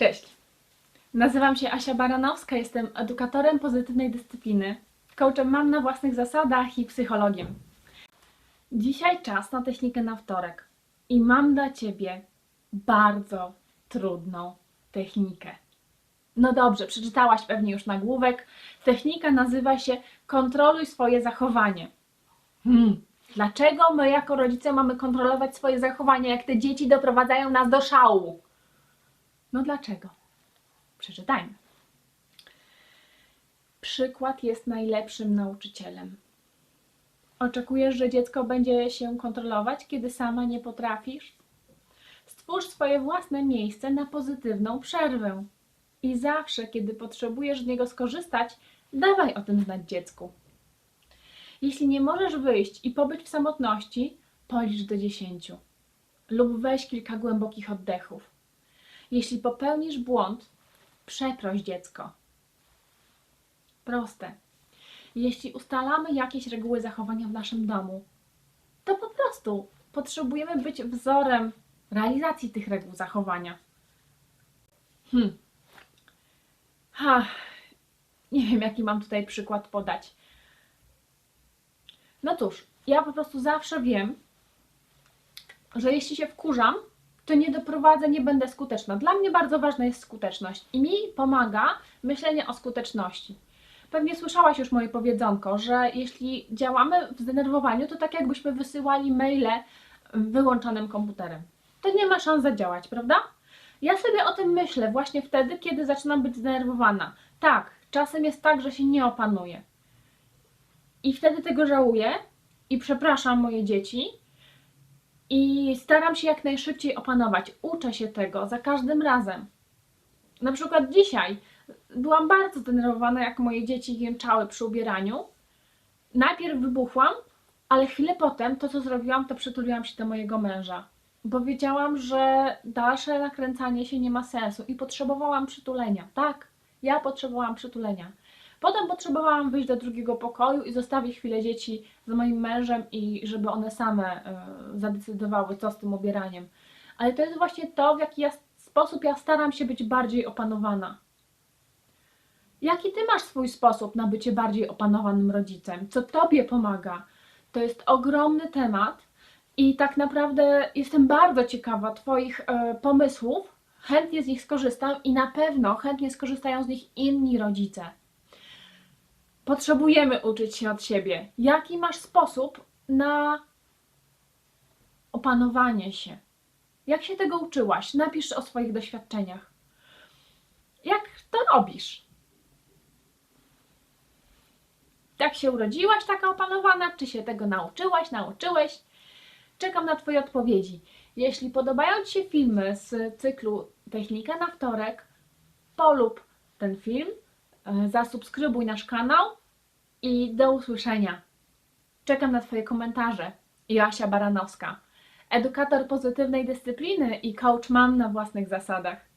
Cześć. Nazywam się Asia Baranowska, jestem edukatorem pozytywnej dyscypliny, coachem mam na własnych zasadach i psychologiem. Dzisiaj czas na technikę na wtorek i mam dla Ciebie bardzo trudną technikę. No dobrze, przeczytałaś pewnie już nagłówek. Technika nazywa się kontroluj swoje zachowanie. Hmm. Dlaczego my jako rodzice mamy kontrolować swoje zachowanie, jak te dzieci doprowadzają nas do szału? No dlaczego? Przeczytajmy. Przykład jest najlepszym nauczycielem. Oczekujesz, że dziecko będzie się kontrolować, kiedy sama nie potrafisz? Stwórz swoje własne miejsce na pozytywną przerwę. I zawsze, kiedy potrzebujesz z niego skorzystać, dawaj o tym znać dziecku. Jeśli nie możesz wyjść i pobyć w samotności, policz do dziesięciu. Lub weź kilka głębokich oddechów. Jeśli popełnisz błąd, przeproś dziecko. Proste. Jeśli ustalamy jakieś reguły zachowania w naszym domu, to po prostu potrzebujemy być wzorem realizacji tych reguł zachowania. Hmm. Ha, nie wiem, jaki mam tutaj przykład podać. No cóż, ja po prostu zawsze wiem, że jeśli się wkurzam, to nie doprowadzę, nie będę skuteczna. Dla mnie bardzo ważna jest skuteczność i mi pomaga myślenie o skuteczności. Pewnie słyszałaś już moje powiedzonko, że jeśli działamy w zdenerwowaniu, to tak jakbyśmy wysyłali maile wyłączonym komputerem. To nie ma szans zadziałać, prawda? Ja sobie o tym myślę właśnie wtedy, kiedy zaczynam być zdenerwowana. Tak, czasem jest tak, że się nie opanuję. I wtedy tego żałuję i przepraszam moje dzieci, i staram się jak najszybciej opanować. Uczę się tego za każdym razem. Na przykład dzisiaj byłam bardzo zdenerwowana, jak moje dzieci jęczały przy ubieraniu. Najpierw wybuchłam, ale chwilę potem to, co zrobiłam, to przytuliłam się do mojego męża. Bo wiedziałam, że dalsze nakręcanie się nie ma sensu i potrzebowałam przytulenia. Tak, ja potrzebowałam przytulenia. Potem potrzebowałam wyjść do drugiego pokoju i zostawić chwilę dzieci z moim mężem i żeby one same e, zadecydowały, co z tym ubieraniem. Ale to jest właśnie to, w jaki ja, sposób ja staram się być bardziej opanowana. Jaki ty masz swój sposób na bycie bardziej opanowanym rodzicem? Co tobie pomaga? To jest ogromny temat i tak naprawdę jestem bardzo ciekawa Twoich e, pomysłów. Chętnie z nich skorzystam i na pewno chętnie skorzystają z nich inni rodzice. Potrzebujemy uczyć się od siebie. Jaki masz sposób na opanowanie się? Jak się tego uczyłaś? Napisz o swoich doświadczeniach. Jak to robisz? Jak się urodziłaś taka opanowana? Czy się tego nauczyłaś, nauczyłeś? Czekam na Twoje odpowiedzi. Jeśli podobają Ci się filmy z cyklu Technika na wtorek, polub ten film, e, zasubskrybuj nasz kanał i do usłyszenia. Czekam na Twoje komentarze. Joasia Baranowska, edukator pozytywnej dyscypliny i coach mam na własnych zasadach.